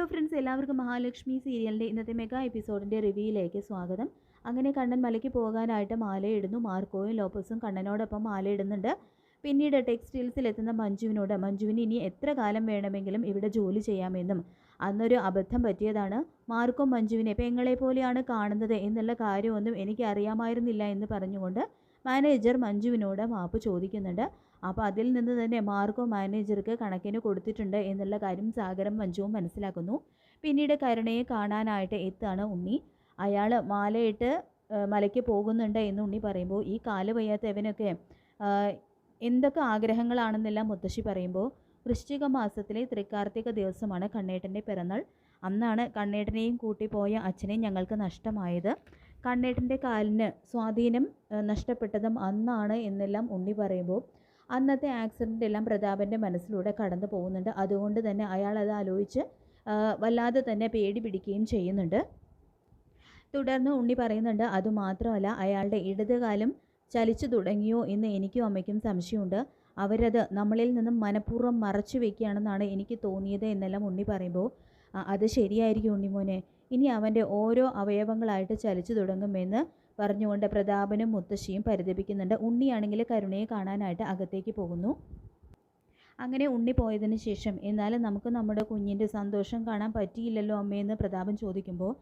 Hello friends എല്ലാവർക്കും മഹാലക്ഷ്മി സീരിയലിന്റെ ഇന്നത്തെ മെഗാ എപ്പിസോഡിന്റെ റിവ്യൂയിലേക്ക് സ്വാഗതം. അങ്ങനെ കണ്ണൻ മലയ്ക്ക് പോകാനായിട്ട് മാലയിടുന്നു. മാർക്കോയും ലോപ്പസും കണ്ണനോടൊപ്പം മാലയിടുന്നുണ്ട്. പിന്നീട് ടെക്സ്റ്റൈൽസിൽ എത്തുന്ന മഞ്ജുവിനോട് മഞ്ജുവിന് ഇനി എത്ര കാലം വേണമെങ്കിലും ഇവിടെ ജോലി ചെയ്യാമെന്നും അന്നൊരു അബദ്ധം പറ്റിയതാണ്. മാർക്കോ മഞ്ജുവിനെ പെങ്ങളെ പോലെയാണ് കാണുന്നത് എന്നുള്ള കാര്യമൊന്നും എനിക്ക് അറിയാമായിരുന്നില്ല എന്ന് പറഞ്ഞുകൊണ്ട് മാനേജർ മഞ്ജുവിനോട് മാപ്പ് ചോദിക്കുന്നുണ്ട്. അപ്പോൾ അതിൽ നിന്ന് തന്നെ മാർക്കോ മാനേജർക്ക് കണക്കിന് കൊടുത്തിട്ടുണ്ട് എന്നുള്ള കാര്യം സാഗരം മഞ്ജുവും മനസ്സിലാക്കുന്നു. പിന്നീട് കരുണയെ കാണാനായിട്ട് എത്താണ് ഉണ്ണി. അയാൾ മാലയിട്ട് മലയ്ക്ക് പോകുന്നുണ്ട് എന്ന് ഉണ്ണി പറയുമ്പോൾ ഈ കാൽ വയ്യാത്തവനൊക്കെ എന്തൊക്കെ ആഗ്രഹങ്ങളാണെന്നെല്ലാം മുത്തശ്ശി പറയുമ്പോൾ വൃശ്ചിക മാസത്തിലെ തൃക്കാർത്തിക ദിവസമാണ് കണ്ണേട്ടന്റെ പിറന്നാൾ. അന്നാണ് കണ്ണേട്ടനെയും കൂട്ടിപ്പോയ അച്ഛനെയും അച്ഛനെ ഞങ്ങൾക്ക് നഷ്ടമായത്. കണ്ണേട്ടന്റെ കാലിന് സ്വാധീനം നഷ്ടപ്പെട്ടതും അന്നാണ് എന്നെല്ലാം ഉണ്ണി പറയുമ്പോൾ അന്നത്തെ ആക്സിഡന്റ് എല്ലാം പ്രതാപന്റെ മനസ്സിലൂടെ കടന്നു പോകുന്നുണ്ട്. അതുകൊണ്ട് തന്നെ അയാൾ അത് ആലോചിച്ച് വല്ലാതെ തന്നെ പേടി പിടിക്കുകയും ചെയ്യുന്നുണ്ട്. തുടർന്ന് ഉണ്ണി പറയുന്നുണ്ട് അതുമാത്രമല്ല അയാളുടെ ഇടതുകാലം ചലിച്ചു തുടങ്ങിയോ എന്ന് എനിക്കും അമ്മയ്ക്കും സംശയമുണ്ട്. അവരത് നമ്മളിൽ നിന്നും മനഃപൂർവം മറച്ചു വയ്ക്കുകയാണെന്നാണ് എനിക്ക് തോന്നിയത് എന്നെല്ലാം ഉണ്ണി പറയുമ്പോൾ അത് ശരിയായിരിക്കും ഉണ്ണിമോനെ. ഇനി അവന്റെ ഓരോ അവയവങ്ങളായിട്ട് ചലിച്ചു തുടങ്ങുമെന്ന് പറഞ്ഞുകൊണ്ട് പ്രതാപനും മുത്തശ്ശിയും പരിതപിക്കുന്നുണ്ട്. ഉണ്ണിയാണെങ്കിൽ കരുണയെ കാണാനായിട്ട് അകത്തേക്ക് പോകുന്നു. അങ്ങനെ ഉണ്ണി പോയതിന് ശേഷം എന്നാലും നമുക്ക് നമ്മുടെ കുഞ്ഞിന്റെ സന്തോഷം കാണാൻ പറ്റിയില്ലല്ലോ അമ്മയെന്ന് പ്രതാപൻ ചോദിക്കുമ്പോൾ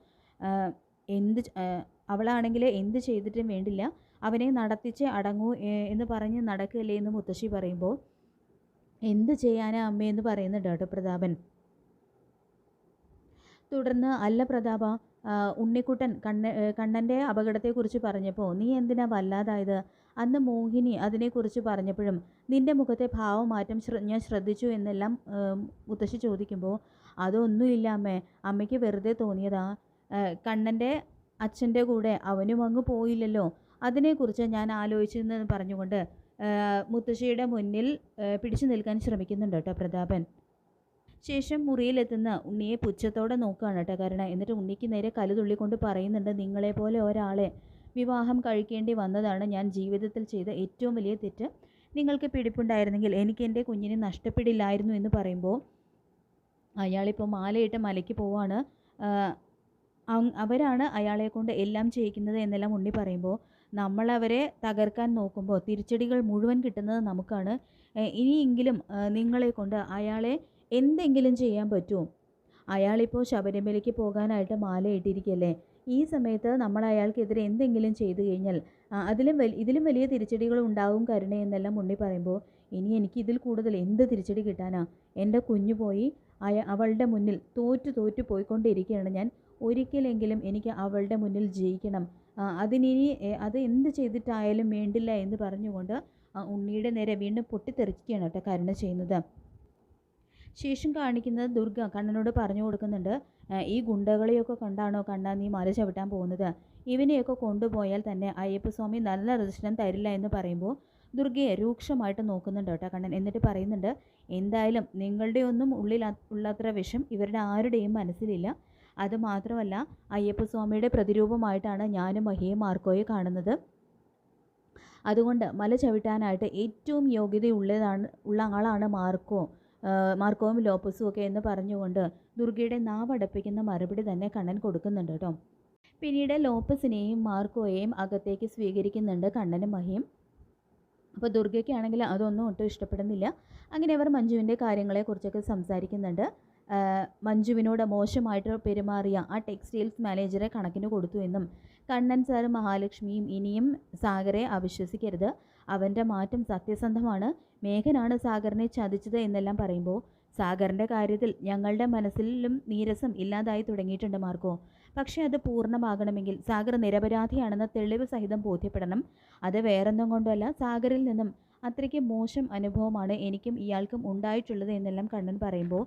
എന്ത് അവളാണെങ്കിൽ എന്ത് ചെയ്തിട്ടും വേണ്ടില്ല. അവനെ നടത്തിച്ച് അടങ്ങൂ എന്ന് പറഞ്ഞ് നടക്കില്ലേ എന്ന് മുത്തശ്ശി പറയുമ്പോൾ എന്ത് ചെയ്യാനാ അമ്മയെന്ന് പറയുന്നുണ്ട് കേട്ടോ പ്രതാപൻ. തുടർന്ന് അല്ല പ്രതാപ ഉണ്ണിക്കുട്ടൻ കണ്ണ കണ്ണന്റെ അപകടത്തെക്കുറിച്ച് പറഞ്ഞപ്പോൾ നീ എന്തിനാ വല്ലാതായത്? അന്ന് മോഹിനി അതിനെക്കുറിച്ച് പറഞ്ഞപ്പോഴും നിന്റെ മുഖത്തെ ഭാവമാറ്റം ഞാൻ ശ്രദ്ധിച്ചു എന്നെല്ലാം മുത്തശ്ശി ചോദിക്കുമ്പോൾ അതൊന്നുമില്ല അമ്മേ അമ്മയ്ക്ക് വെറുതെ തോന്നിയതാ. കണ്ണന്റെ അച്ഛന്റെ കൂടെ അവനും അങ്ങ് പോയില്ലല്ലോ. അതിനെക്കുറിച്ച് ഞാൻ ആലോചിച്ചെന്ന് പറഞ്ഞുകൊണ്ട് മുത്തശ്ശിയുടെ മുന്നിൽ പിടിച്ചു നിൽക്കാൻ ശ്രമിക്കുന്നുണ്ട് കേട്ടോ പ്രതാപൻ. ശേഷം മുറിയിലെത്തുന്ന ഉണ്ണിയെ പുച്ഛത്തോടെ നോക്കുകയാണ് കേട്ടോ കരുണ. എന്നിട്ട് ഉണ്ണിക്ക് നേരെ കലുതുള്ളിക്കൊണ്ട് പറയുന്നുണ്ട് നിങ്ങളെ പോലെ ഒരാളെ വിവാഹം കഴിക്കേണ്ടി വന്നതാണ് ഞാൻ ജീവിതത്തിൽ ചെയ്ത ഏറ്റവും വലിയ തെറ്റ്. നിങ്ങൾക്ക് പിടിപ്പുണ്ടായിരുന്നെങ്കിൽ എനിക്ക് എന്റെ കുഞ്ഞിനെ നഷ്ടപ്പെടില്ലായിരുന്നു എന്ന് പറയുമ്പോൾ അയാളിപ്പോൾ മാലയിട്ട് മലയ്ക്ക് പോവാണ്. അവരാണ് അയാളെ കൊണ്ട് എല്ലാം ചെയ്യിക്കുന്നത് എന്നെല്ലാം ഉണ്ണി പറയുമ്പോൾ നമ്മളവരെ തകർക്കാൻ നോക്കുമ്പോൾ തിരിച്ചടികൾ മുഴുവൻ കിട്ടുന്നത് നമുക്കാണ്. ഇനിയെങ്കിലും നിങ്ങളെ കൊണ്ട് അയാളെ എന്തെങ്കിലും ചെയ്യാൻ പറ്റുമോ? അയാളിപ്പോൾ ശബരിമലയ്ക്ക് പോകാനായിട്ട് മാല ഇട്ടിരിക്കല്ലേ? ഈ സമയത്ത് നമ്മൾ അയാൾക്കെതിരെ എന്തെങ്കിലും ചെയ്തു കഴിഞ്ഞാൽ അതിലും ഇതിലും വലിയ തിരിച്ചടികൾ ഉണ്ടാവും കരുണ എന്നെല്ലാം ഉണ്ണി പറയുമ്പോൾ ഇനി എനിക്ക് ഇതിൽ കൂടുതൽ എന്ത് തിരിച്ചടി കിട്ടാനാ? എന്റെ കുഞ്ഞു പോയി അവളുടെ മുന്നിൽ തോറ്റു തോറ്റു പോയിക്കൊണ്ടിരിക്കുകയാണ് ഞാൻ. ഒരിക്കലെങ്കിലും എനിക്ക് അവളുടെ മുന്നിൽ ജയിക്കണം. അതിനി അത് എന്ത് ചെയ്തിട്ടായാലും വേണ്ടില്ല എന്ന് പറഞ്ഞുകൊണ്ട് ഉണ്ണിയുടെ നേരെ വീണ്ടും പൊട്ടിത്തെറിക്കുകയാണ് കേട്ടോ കരുണ ചെയ്യുന്നത്. ശേഷം കാണിക്കുന്നത് ദുർഗ. കണ്ണനോട് പറഞ്ഞു കൊടുക്കുന്നുണ്ട് ഈ ഗുണ്ടകളെയൊക്കെ കണ്ടാണോ കണ്ടാ നീ മല ചവിട്ടാൻ പോകുന്നത്? ഇവനെയൊക്കെ കൊണ്ടുപോയാൽ തന്നെ അയ്യപ്പസ്വാമി നല്ല ദർശനം തരില്ല എന്ന് പറയുമ്പോൾ ദുർഗയെ രൂക്ഷമായിട്ട് നോക്കുന്നുണ്ട് കേട്ടോ കണ്ണൻ. എന്നിട്ട് പറയുന്നുണ്ട് എന്തായാലും നിങ്ങളുടെ ഒന്നും ഉള്ളിൽ ഉള്ളത്ര വിഷം ഇവരുടെ ആരുടെയും മനസ്സിലില്ല. അതുമാത്രമല്ല അയ്യപ്പസ്വാമിയുടെ പ്രതിരൂപമായിട്ടാണ് ഞാനും മഹിയും മാർക്കോയെ കാണുന്നത്. അതുകൊണ്ട് മല ചവിട്ടാനായിട്ട് ഏറ്റവും യോഗ്യതയുള്ളതാണ് ഉള്ള ആളാണ് മാർക്കോ. മാർക്കോവും ലോപ്പസും ഒക്കെ എന്ന് പറഞ്ഞുകൊണ്ട് ദുർഗയുടെ നാവടപ്പിക്കുന്ന മറുപടി തന്നെ കണ്ണൻ കൊടുക്കുന്നുണ്ട് കേട്ടോ. പിന്നീട് ലോപ്പസിനെയും മാർക്കോയെയും അകത്തേക്ക് സ്വീകരിക്കുന്നുണ്ട് കണ്ണനും മഹിയും. അപ്പോൾ ദുർഗയ്ക്കാണെങ്കിൽ അതൊന്നും ഒട്ടും ഇഷ്ടപ്പെടുന്നില്ല. അങ്ങനെ അവർ മഞ്ജുവിന്റെ കാര്യങ്ങളെക്കുറിച്ചൊക്കെ സംസാരിക്കുന്നുണ്ട്. മഞ്ജുവിനോട് മോശമായിട്ട് പെരുമാറിയ ആ ടെക്സ്റ്റൈൽസ് മാനേജറെ കണക്കിന് കൊടുത്തു എന്നും കണ്ണൻ സാറും മഹാലക്ഷ്മിയും ഇനിയും സാഗറെ അവിശ്വസിക്കരുത്. അവന്റെ മാറ്റം സത്യസന്ധമാണ്. മേഘനാണ് സാഗറിനെ ചതിച്ചത് എന്നെല്ലാം പറയുമ്പോൾ സാഗറിന്റെ കാര്യത്തിൽ ഞങ്ങളുടെ മനസ്സിലും നീരസം ഇല്ലാതായി തുടങ്ങിയിട്ടുണ്ട് മാർക്കോ. പക്ഷേ അത് പൂർണമാകണമെങ്കിൽ സാഗർ നിരപരാധിയാണെന്ന തെളിവ് സഹിതം ബോധ്യപ്പെടണം. അത് വേറൊന്നും കൊണ്ടല്ല സാഗറിൽ നിന്നും അത്രയ്ക്ക് മോശം അനുഭവമാണ് എനിക്കും ഇയാൾക്കും ഉണ്ടായിട്ടുള്ളത് എന്നെല്ലാം കണ്ണൻ പറയുമ്പോൾ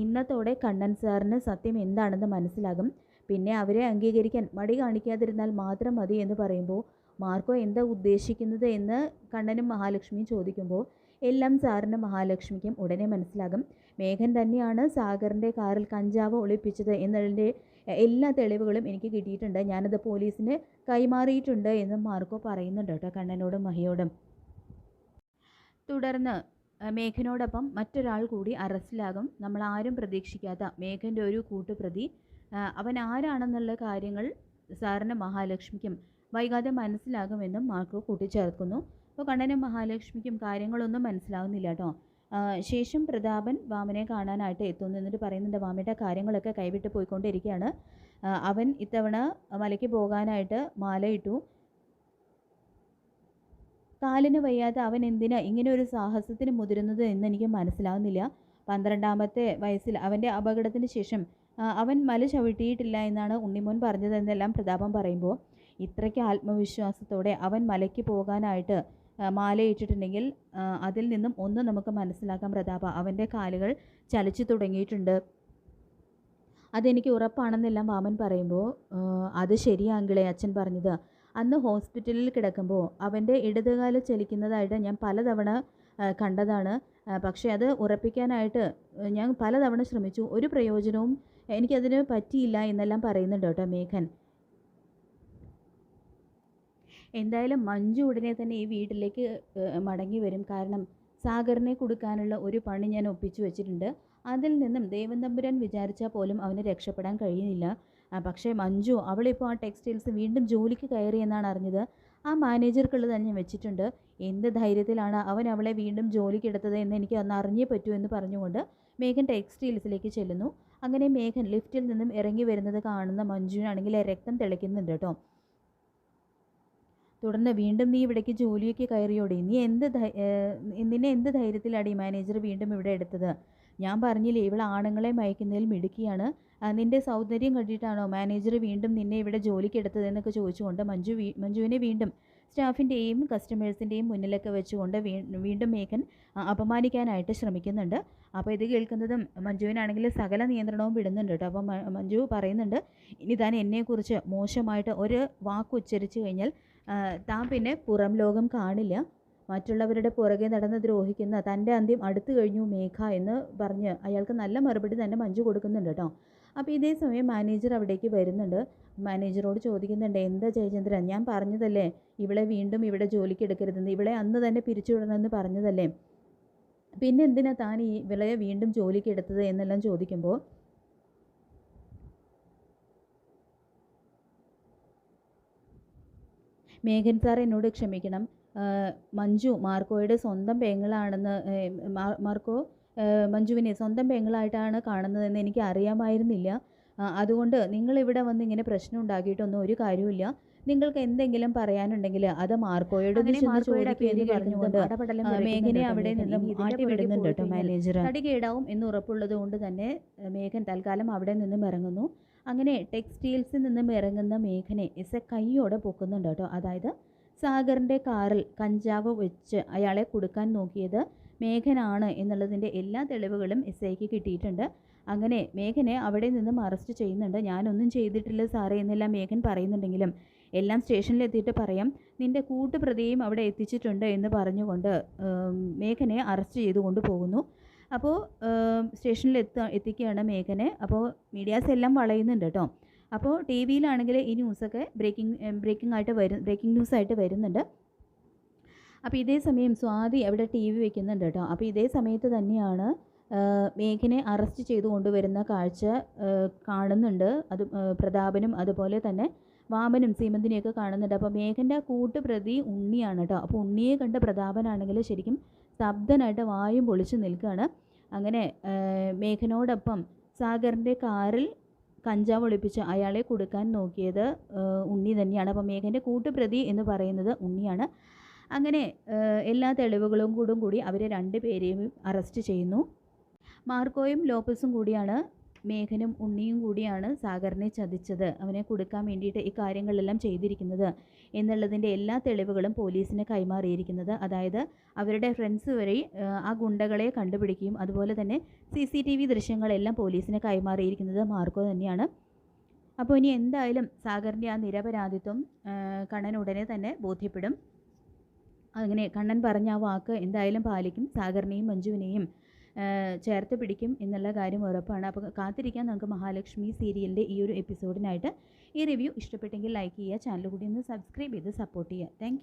ഇന്നത്തോടെ കണ്ണൻ സാറിന് സത്യം എന്താണെന്ന് മനസ്സിലാകും. പിന്നെ അവരെ അംഗീകരിക്കാൻ മടി കാണിക്കാതിരുന്നാൽ മാത്രം മതി എന്ന് പറയുമ്പോൾ മാർക്കോ എന്താ ഉദ്ദേശിക്കുന്നത് എന്ന് കണ്ണനും മഹാലക്ഷ്മിയും ചോദിക്കുമ്പോൾ എല്ലാം സാറിന് മഹാലക്ഷ്മിക്കും ഉടനെ മനസ്സിലാകും. മേഘൻ തന്നെയാണ് സാഗറിന്റെ കാറിൽ കഞ്ചാവ് ഒളിപ്പിച്ചത് എന്നതിന്റെ എല്ലാ തെളിവുകളും എനിക്ക് കിട്ടിയിട്ടുണ്ട്. ഞാനത് പോലീസിന് കൈമാറിയിട്ടുണ്ട് എന്ന് മാർക്കോ പറയുന്നുണ്ട് കേട്ടോ കണ്ണനോടും മഹിയോടും. തുടർന്ന് മേഘനോടൊപ്പം മറ്റൊരാൾ കൂടി അറസ്റ്റിലാകും. നമ്മൾ ആരും പ്രതീക്ഷിക്കാത്ത മേഘന്റെ ഒരു കൂട്ടുപ്രതി. അവൻ ആരാണെന്നുള്ള കാര്യങ്ങൾ സാറിന് മഹാലക്ഷ്മിക്കും വൈകാതെ മനസ്സിലാകുമെന്നും മാർക്ക് കൂട്ടിച്ചേർക്കുന്നു. അപ്പോൾ കണ്ണനും മഹാലക്ഷ്മിക്കും കാര്യങ്ങളൊന്നും മനസ്സിലാകുന്നില്ല കേട്ടോ. ശേഷം പ്രതാപൻ വാമനെ കാണാനായിട്ട് എത്തുന്നു എന്നിട്ട് പറയുന്നുണ്ട് വാമയുടെ കാര്യങ്ങളൊക്കെ കൈവിട്ട് പോയിക്കൊണ്ടിരിക്കുകയാണ്. അവൻ ഇത്തവണ മലയ്ക്ക് പോകാനായിട്ട് മാലയിട്ടു കാലിന് വയ്യാതെ അവൻ എന്തിനാ ഇങ്ങനെ ഒരു സാഹസത്തിന് മുതിരുന്നത് എന്ന് എനിക്ക് മനസ്സിലാവുന്നില്ല. പന്ത്രണ്ടാമത്തെ വയസ്സിൽ അവന്റെ അപകടത്തിന് ശേഷം അവൻ മല ചവിട്ടിയിട്ടില്ല എന്നാണ് ഉണ്ണിമോൻ പറഞ്ഞതെന്നെല്ലാം പ്രതാപം പറയുമ്പോൾ ഇത്രയ്ക്ക് ആത്മവിശ്വാസത്തോടെ അവൻ മലയ്ക്ക് പോകാനായിട്ട് മാലയിട്ടിട്ടുണ്ടെങ്കിൽ അതിൽ നിന്നും ഒന്ന് നമുക്ക് മനസ്സിലാക്കാം പ്രതാപ. അവന്റെ കാലുകൾ ചലിച്ചു തുടങ്ങിയിട്ടുണ്ട്. അതെനിക്ക് ഉറപ്പാണെന്നെല്ലാം വാമൻ പറയുമ്പോൾ അത് ശരിയാങ്കിളെ അച്ഛൻ പറഞ്ഞത്. അന്ന് ഹോസ്പിറ്റലിൽ കിടക്കുമ്പോൾ അവന്റെ ഇടതുകാൽ ചലിക്കുന്നതായിട്ട് ഞാൻ പലതവണ കണ്ടതാണ്. പക്ഷേ അത് ഉറപ്പിക്കാനായിട്ട് ഞാൻ പലതവണ ശ്രമിച്ചു. ഒരു പ്രയോജനവും എനിക്കതിന് പറ്റിയില്ല എന്നെല്ലാം പറയുന്നുണ്ട് കേട്ടോ മേഘൻ. എന്തായാലും മഞ്ജു ഉടനെ തന്നെ ഈ വീട്ടിലേക്ക് മടങ്ങി വരും. കാരണം സാഗറിനെ കൊടുക്കാനുള്ള ഒരു പണി ഞാൻ ഒപ്പിച്ചു വെച്ചിട്ടുണ്ട്. അതിൽ നിന്നും ദേവൻ തമ്പുരാൻ വിചാരിച്ചാൽ പോലും അവന് രക്ഷപ്പെടാൻ കഴിയുന്നില്ല. പക്ഷേ മഞ്ജു അവളിപ്പോൾ ആ ടെക്സ്റ്റൈൽസ് വീണ്ടും ജോലിക്ക് കയറി എന്നാണ് അറിഞ്ഞത്. ആ മാനേജർക്കുള്ളത് തന്നെ വെച്ചിട്ടുണ്ട്. എന്ത് ധൈര്യത്തിലാണ് അവൻ അവളെ വീണ്ടും ജോലിക്ക് എടുത്തത് എന്ന് എനിക്ക് അന്ന് അറിഞ്ഞേ പറ്റൂ എന്ന് പറഞ്ഞുകൊണ്ട് മേഘൻ ടെക്സ്റ്റൈൽസിലേക്ക് ചെല്ലുന്നു. അങ്ങനെ മേഘൻ ലിഫ്റ്റിൽ നിന്നും ഇറങ്ങി വരുന്നത് കാണുന്ന മഞ്ജുവിനാണെങ്കിൽ രക്തം തിളയ്ക്കുന്നുണ്ട് കേട്ടോ. തുടർന്ന് വീണ്ടും നീ ഇവിടേക്ക് ജോലിയൊക്കെ കയറിയോടെ. നീ എന്ത് നിന്നെ എന്ത് ധൈര്യത്തിലാണ് ഈ മാനേജർ വീണ്ടും ഇവിടെ എടുത്തത്? ഞാൻ പറഞ്ഞില്ലേ ഇവൾ ആണുങ്ങളെ മയക്കുന്നതിൽ മിടുക്കിയാണ്. നിന്റെ സൗന്ദര്യം കണ്ടിട്ടാണോ മാനേജർ വീണ്ടും നിന്നെ ഇവിടെ ജോലിക്ക് എടുത്തത് എന്നൊക്കെ ചോദിച്ചുകൊണ്ട് മഞ്ജു മഞ്ജുവിനെ വീണ്ടും സ്റ്റാഫിന്റെയും കസ്റ്റമേഴ്സിന്റെയും മുന്നിലൊക്കെ വെച്ചുകൊണ്ട് വീണ്ടും മേഘൻ അപമാനിക്കാനായിട്ട് ശ്രമിക്കുന്നുണ്ട്. അപ്പോൾ ഇത് കേൾക്കുന്നതും മഞ്ജുവിനാണെങ്കിൽ സകല നിയന്ത്രണവും വിടുന്നുണ്ട് കേട്ടോ. അപ്പോൾ മഞ്ജു പറയുന്നുണ്ട് ഇനി താൻ എന്നെക്കുറിച്ച് മോശമായിട്ട് ഒരു വാക്ക് ഉച്ചരിച്ചു കഴിഞ്ഞാൽ താൻ പിന്നെ പുറം ലോകം കാണില്ല. മറ്റുള്ളവരുടെ പുറകെ നടന്ന് ദ്രോഹിക്കുന്ന തന്റെ അന്ത്യം അടുത്തു കഴിഞ്ഞു മേഘ എന്ന് പറഞ്ഞ് അയാൾക്ക് നല്ല മറുപടി തന്നെ മഞ്ജു കൊടുക്കുന്നുണ്ട് കേട്ടോ. അപ്പോൾ ഇതേ സമയം മാനേജർ അവിടേക്ക് വരുന്നുണ്ട്. മാനേജറോട് ചോദിക്കുന്നുണ്ട് എന്താ ജയചന്ദ്രൻ ഞാൻ പറഞ്ഞതല്ലേ ഇവളെ വീണ്ടും ഇവിടെ ജോലിക്ക് എടുക്കരുതെന്ന് ഇവളെ അന്ന് തന്നെ പിരിച്ചുവിടണമെന്ന് പറഞ്ഞതല്ലേ? പിന്നെ എന്തിനാ താൻ ഈ ഇവളെ വീണ്ടും ജോലിക്ക് എടുത്തത്? എന്നെല്ലാം ചോദിക്കുമ്പോൾ മേഘൻ സാർ എന്നോട് ക്ഷമിക്കണം. മഞ്ജു മാർക്കോയുടെ സ്വന്തം പെങ്ങളാണെന്ന് മാർക്കോ മഞ്ജുവിനെ സ്വന്തം പെങ്ങളായിട്ടാണ് കാണുന്നതെന്ന് എനിക്ക് അറിയാമായിരുന്നില്ല. അതുകൊണ്ട് നിങ്ങളിവിടെ വന്ന് ഇങ്ങനെ പ്രശ്നം ഉണ്ടാക്കിയിട്ടൊന്നും ഒരു കാര്യമില്ല നിങ്ങൾക്ക് എന്തെങ്കിലും പറയാനുണ്ടെങ്കിൽ അത് മാർക്കോയോട് പറഞ്ഞുകൊണ്ട് മേഘനെ അവിടെ. നിന്നും വിടുന്നുണ്ട് കേട്ടോ മാനേജർ തടി കേടാവും എന്ന് ഉറപ്പുള്ളത് കൊണ്ട് തന്നെ മേഘൻ തൽക്കാലം അവിടെ നിന്നും ഇറങ്ങുന്നു. അങ്ങനെ ടെക്സ്റ്റൈൽസിൽ നിന്നും ഇറങ്ങുന്ന മേഘനെ എസ് എ കൈയോടെ പൊക്കുന്നുണ്ട് കേട്ടോ. അതായത് സാഗറിന്റെ കാറിൽ കഞ്ചാവ് വെച്ച് അയാളെ കൊടുക്കാൻ നോക്കിയത് മേഘനാണ് എന്നുള്ളതിന്റെ എല്ലാ തെളിവുകളും എസ് ഐക്ക് കിട്ടിയിട്ടുണ്ട്. അങ്ങനെ മേഘനെ അവിടെ നിന്നും അറസ്റ്റ് ചെയ്യുന്നുണ്ട്. ഞാനൊന്നും ചെയ്തിട്ടില്ല സാറേ എന്നെല്ലാം മേഘൻ പറയുന്നുണ്ടെങ്കിലും എല്ലാം സ്റ്റേഷനിൽ സ്റ്റേഷനിലെത്തിയിട്ട് പറയാം. നിന്റെ കൂട്ടുപ്രതിയും അവിടെ എത്തിച്ചിട്ടുണ്ട് എന്ന് പറഞ്ഞുകൊണ്ട് മേഘനെ അറസ്റ്റ് ചെയ്തുകൊണ്ട് പോകുന്നു. അപ്പോൾ സ്റ്റേഷനിൽ എത്ത എത്തിക്കുകയാണ് മേഘനെ. അപ്പോൾ മീഡിയാസ് എല്ലാം വളയുന്നുണ്ട് കേട്ടോ. അപ്പോൾ ടി വിയിലാണെങ്കിൽ ഈ ന്യൂസൊക്കെ ബ്രേക്കിംഗ് ബ്രേക്കിംഗ് ആയിട്ട് വരും ബ്രേക്കിംഗ് ന്യൂസ് ആയിട്ട് വരുന്നുണ്ട്. അപ്പോൾ ഇതേ സമയം സ്വാതി അവിടെ ടി വി വെക്കുന്നുണ്ട് കേട്ടോ. അപ്പോൾ ഇതേ സമയത്ത് തന്നെയാണ് മേഘനെ അറസ്റ്റ് ചെയ്തു കൊണ്ടുവരുന്ന കാഴ്ച കാണുന്നുണ്ട്. അത് പ്രതാപനും അതുപോലെ തന്നെ വാമനും സീമന്തിനെയൊക്കെ കാണുന്നുണ്ട്. അപ്പോൾ മേഘന്റെ കൂട്ടുപ്രതി ഉണ്ണിയാണ് കേട്ടോ. അപ്പോൾ ഉണ്ണിയെ കണ്ട പ്രതാപനാണെങ്കിൽ ശരിക്കും സ്തബ്ധനായിട്ട് വായും പൊളിച്ച് നിൽക്കുകയാണ്. അങ്ങനെ മേഘനോടൊപ്പം സാഗറിന്റെ കാറിൽ കഞ്ചാവ് ഒളിപ്പിച്ച് അയാളെ കൊടുക്കാൻ നോക്കിയത് ഉണ്ണി തന്നെയാണ്. അപ്പോൾ മേഘന്റെ കൂട്ടുപ്രതി എന്ന് പറയുന്നത് ഉണ്ണിയാണ്. അങ്ങനെ എല്ലാ തെളിവുകളും കൂടും കൂടി അവരെ രണ്ടുപേരെയും അറസ്റ്റ് ചെയ്യുന്നു. മാർക്കോയും ലോപ്പസും കൂടിയാണ് മേഘനും ഉണ്ണിയും കൂടിയാണ് സാഗറിനെ ചതിച്ചത്. അവനെ കൊടുക്കാൻ വേണ്ടിയിട്ട് ഈ കാര്യങ്ങളെല്ലാം ചെയ്തിരിക്കുന്നത് എന്നുള്ളതിന്റെ എല്ലാ തെളിവുകളും പോലീസിന് കൈമാറിയിരിക്കുന്നത്. അതായത് അവരുടെ ഫ്രണ്ട്സ് വരെ ആ, ഗുണ്ടകളെ കണ്ടുപിടിക്കുകയും അതുപോലെ തന്നെ സി സി ടി വി ദൃശ്യങ്ങളെല്ലാം പോലീസിന് കൈമാറിയിരിക്കുന്നത് മാർക്കോ തന്നെയാണ്. അപ്പോൾ ഇനി എന്തായാലും സാഗറിന്റെ ആ നിരപരാധിത്വം കണ്ണൻ ഉടനെ തന്നെ ബോധ്യപ്പെടും. അങ്ങനെ കണ്ണൻ പറഞ്ഞ ആ വാക്ക് എന്തായാലും പാലിക്കും. സാഗറിനെയും മഞ്ജുവിനെയും ചേർത്ത് പിടിക്കും എന്നുള്ള കാര്യം ഉറപ്പാണ്. അപ്പോൾ കാത്തിരിക്കാൻ നമുക്ക് മഹാലക്ഷ്മി സീരിയലിന്റെ ഈ ഒരു എപ്പിസോഡിനായിട്ട്. ഈ റിവ്യൂ ഇഷ്ടപ്പെട്ടെങ്കിൽ ലൈക്ക് ചെയ്യുക ചാനൽ കൂടി ഒന്ന് സബ്സ്ക്രൈബ് ചെയ്ത് സപ്പോർട്ട് ചെയ്യുക. താങ്ക്